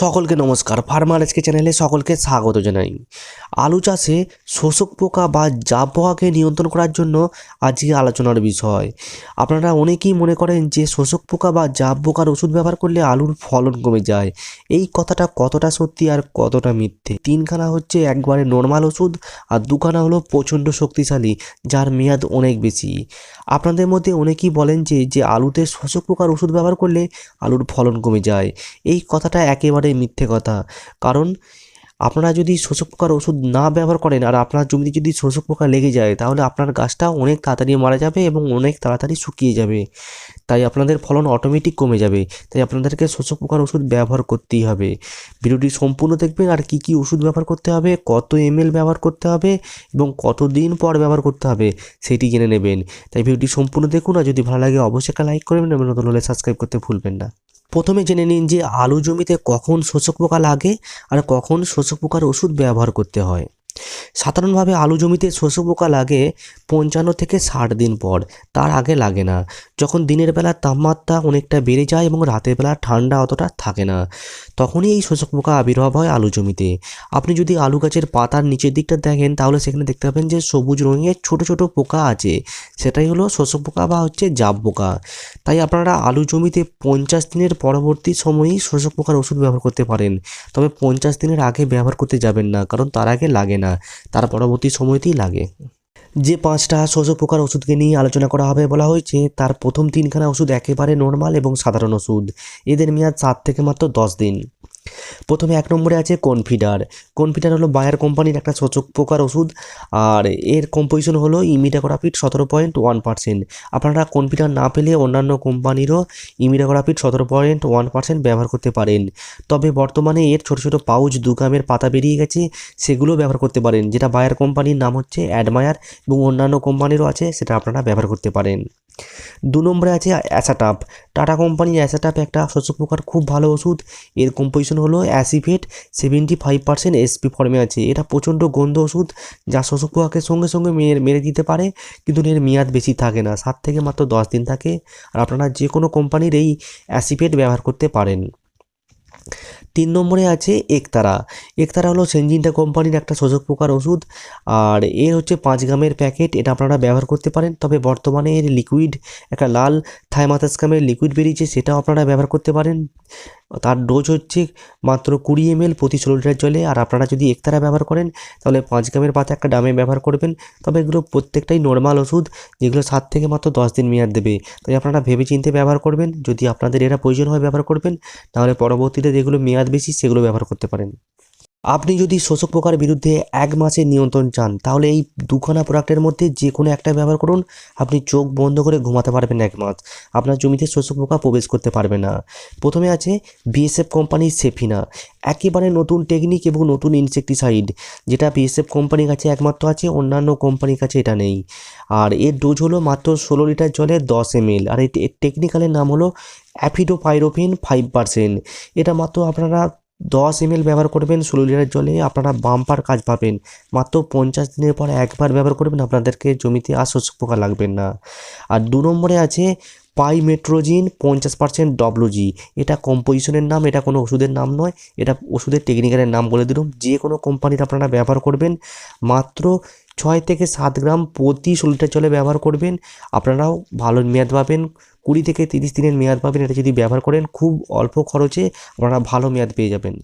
সকলকে নমস্কার। Farmer SK চ্যানেলে সকলকে স্বাগত জানাই। আলু চাষে শোষক পোকা বা জাব পোকাকে নিয়ন্ত্রণ করার জন্য আজকে আলোচনার বিষয়। আপনারা অনেকেই মনে করেন যে শোষক পোকা বা জাব পোকার ওষুধ ব্যবহার করলে আলুর ফলন কমে যায়। এই কথাটা কতটা সত্যি আর কতটা মিথ্যে? তিনখানা হচ্ছে একবারে নর্মাল ওষুধ আর দুখানা হলো প্রচণ্ড শক্তিশালী, যার মেয়াদ অনেক বেশি। আপনাদের মধ্যে অনেকেই বলেন যে যে আলুতে শোষক পোকার ওষুধ ব্যবহার করলে আলুর ফলন কমে যায়। এই কথাটা একেবারে মিথ্যে কথা। কারণ আপনারা যদি শোষক পোকার ওষুধ না ব্যবহার করেন আর আপনার জমিতে যদি শোষক পোকা লেগে যায়, তাহলে আপনার গাছটা অনেক তাড়াতাড়ি মারা যাবে এবং অনেক তাড়াতাড়ি শুকিয়ে যাবে। তাই আপনাদের ফলন অটোমেটিক কমে যাবে। তাই আপনাদেরকে শোষক পোকার ওষুধ ব্যবহার করতেই হবে। ভিডিওটি সম্পূর্ণ দেখবেন আর কি কি ওষুধ ব্যবহার করতে হবে, কত এমএল ব্যবহার করতে হবে এবং কত দিন পর ব্যবহার করতে হবে সেটি জেনে নেবেন। তাই ভিডিওটি সম্পূর্ণ দেখুন আর যদি ভালো লাগে অবশ্যই একটা লাইক করবেন এবং নতুন হলে সাবস্ক্রাইব করতে ভুলবেন না। প্রথমে জেনে নিন যে আলু জমিতে কখন শোষক পোকা লাগে আর কখন শোষক পোকার ওষুধ ব্যবহার করতে হয়। সাধারণভাবে আলু জমিতে শোষক পোকা লাগে পঞ্চান্ন থেকে ষাট দিন পর, তার আগে লাগে না। যখন দিনের বেলা তাপমাত্রা অনেকটা বেড়ে যায় এবং রাতের বেলা ঠান্ডা অতটা থাকে না, তখনই এই শোষক পোকা আবির্ভাব হয় আলু জমিতে। আপনি যদি আলু গাছের পাতার নিচের দিকটা দেখেন, তাহলে সেখানে দেখতে পাবেন যে সবুজ রঙের ছোট ছোট পোকা আছে। সেটাই হলো শোষক পোকা বা হচ্ছে জাব পোকা। তাই আপনারা আলু জমিতে পঞ্চাশ দিনের পরবর্তী সময়েই শোষক পোকার ওষুধ ব্যবহার করতে পারেন। তবে পঞ্চাশ দিনের আগে ব্যবহার করতে যাবেন না, কারণ তার আগে লাগে না। তার পরবর্তী সময়তেই লাগে। যে পাঁচটা শোষ প্রকার ওষুধকে নিয়ে আলোচনা করা হবে বলা হয়েছে, তার প্রথম তিনখানা ওষুধ একেবারে নর্মাল এবং সাধারণ ওষুধ। এদের মেয়াদ সাত থেকে মাত্র দশ দিন। প্রথমে এক নম্বরে আছে কনফিডার কনফিডার হলো বায়ার কোম্পানির একটা শোষক প্রকার ওষুধ। আর এর কম্পোজিশন হলো ইমিডাকোরাপিড সতেরো পয়েন্ট ওয়ান পার্সেন্ট আপনারা কনফিডার না পেলে অন্যান্য কোম্পানিরও ইমিডাকোরাপিড সতেরো পয়েন্ট ওয়ান পার্সেন্ট ব্যবহার করতে পারেন। তবে বর্তমানে এর ছোটো ছোটো পাউচ দু গ্রামের পাতা বেরিয়ে গেছে, সেগুলো ব্যবহার করতে পারেন, যেটা বায়ার কোম্পানির নাম হচ্ছে অ্যাডমায়ার এবং অন্যান্য কোম্পানিরও আছে, সেটা আপনারা ব্যবহার করতে পারেন। দু নম্বরে আছে অ্যাসাটাপ টাটা কোম্পানির অ্যাসাটাপ একটা শস্য পোকার খুব ভালো ওষুধ। এর কম্পোজিশন হলো acephate seventy five percent SP ফর্মে আছে। এটা প্রচণ্ড গন্ধ ওষুধ যা শোষক পোকাকে সঙ্গে সঙ্গে মেরে দিতে পারে, কিন্তু এর মেয়াদ বেশি থাকে না। সাত থেকে মাত্র দশ দিন থাকে। আর আপনারা যে কোনো কোম্পানির এই অ্যাসিফেট ব্যবহার করতে পারেন। তিন নম্বরে আছে একতারা। একতারা হলো সেনজিনটা কোম্পানির একটা শোষক পোকার ওষুধ, আর এর হচ্ছে পাঁচ গ্রামের প্যাকেট, এটা আপনারা ব্যবহার করতে পারেন। তবে বর্তমানে এর লিকুইড, একটা লাল থাইমাতাসকামের লিকুইড বেরিয়েছে, সেটাও আপনারা ব্যবহার করতে পারেন। তার ডোজ হচ্ছে মাত্র কুড়ি এমএল প্রতি ষোলো লিটার জলে, আর আপনারা যদি একতারা ব্যবহার করেন, তাহলে পাঁচ গ্রামের পাতা একটা ডামে ব্যবহার করবেন। তবে এগুলো প্রত্যেকটাই নর্মাল ওষুধ, যেগুলো সাত থেকে মাত্র দশ দিন মেয়াদ দেবে। তাই আপনারা ভেবে চিন্তে ব্যবহার করবেন। যদি আপনাদের এরা প্রয়োজন হয় ব্যবহার করবেন, তাহলে পরবর্তীতে যেগুলো মেয়াদ বেশি সেগুলো ব্যবহার করতে পারেন। আপনি যদি শোষক পোকার বিরুদ্ধে এক মাসে নিয়ন্ত্রণ চান, তাহলে এই দুখানা প্রোডাক্টের মধ্যে যে কোনো একটা ব্যবহার করুন। আপনি চোখ বন্ধ করে ঘুমাতে পারবেন এক মাস। আপনার জমিতে শোষক পোকা প্রবেশ করতে পারবে না। প্রথমে আছে বিএসএফ কোম্পানির সেফিনা একেবারে নতুন টেকনিক এবং নতুন ইনসেকটিসাইড যেটা বিএসএফ কোম্পানির কাছে একমাত্র আছে, অন্যান্য কোম্পানির কাছে এটা নেই। আর এর ডোজ হলো মাত্র ষোলো লিটার জলে দশ এমএল আর এর টেকনিক্যালের নাম হলো অ্যাফিডোপাইরোফিন ফাইভ পার্সেন্ট এটা মাত্র আপনারা দশ এমএল ব্যবহার করবেন, ষোলো লিটার জলে আপনারা বাম্পার কাজ পাবেন। মাত্র পঞ্চাশ দিনের পর একবার ব্যবহার করবেন, আপনাদেরকে জমিতে আর পোকা লাগবেন না। আর দু নম্বরে আছে পাইমেট্রোজিন পঞ্চাশ পার্সেন্ট ডব্লুজি এটা কম্পোজিশনের নাম, এটা কোনো ওষুধের নাম নয়, এটা ওষুধের টেকনিক্যালের নাম বলে দিলাম। যে কোনো কোম্পানির আপনারা ব্যবহার করবেন, মাত্র ছয় থেকে সাত গ্রাম প্রতি ষোলো লিটার জলে ব্যবহার করবেন। আপনারাও ভালো মেয়াদ পাবেন কুড়ি থেকে তিরিশ দিনের মেয়াদ পাবেন। এটা যদি ব্যবহার করেন, খুব অল্প খরচে আপনারা ভালো মেয়াদ পেয়ে যাবেন।